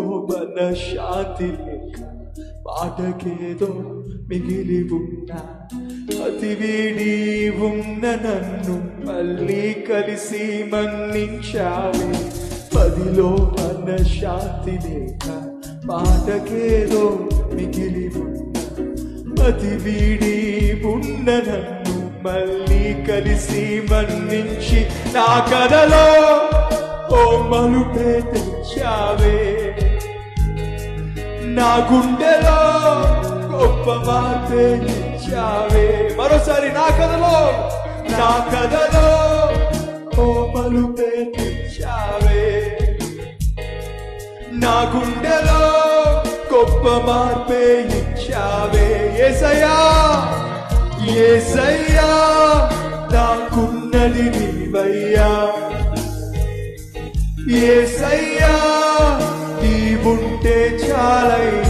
మన శాంతి లేక పాటకేదో మిగిలి ఉన్నా అతి వీడి ఉన్న నన్ను మళ్ళీ కలిసి మన్నించావే. పదిలో మన శాంతి లేక పాటకేదో మిగిలి ఉన్నా అతి వీడి ఉన్న నన్ను మళ్ళీ కలిసి మన్నించి నా కథలో ఓ మలుపే తెచ్చావే. నా గుండెలో గొప్ప మార్పే మరోసారి నా కథలో నా కథలో ఓ మలుపే నా గుండెలో గొప్ప మార్పే ఇచ్చావే. ఏసయ్యా ఏసయ్యా నాకున్నది నీవయ్యా. ఏసయ్యా ఉంటే చాలయ్యా.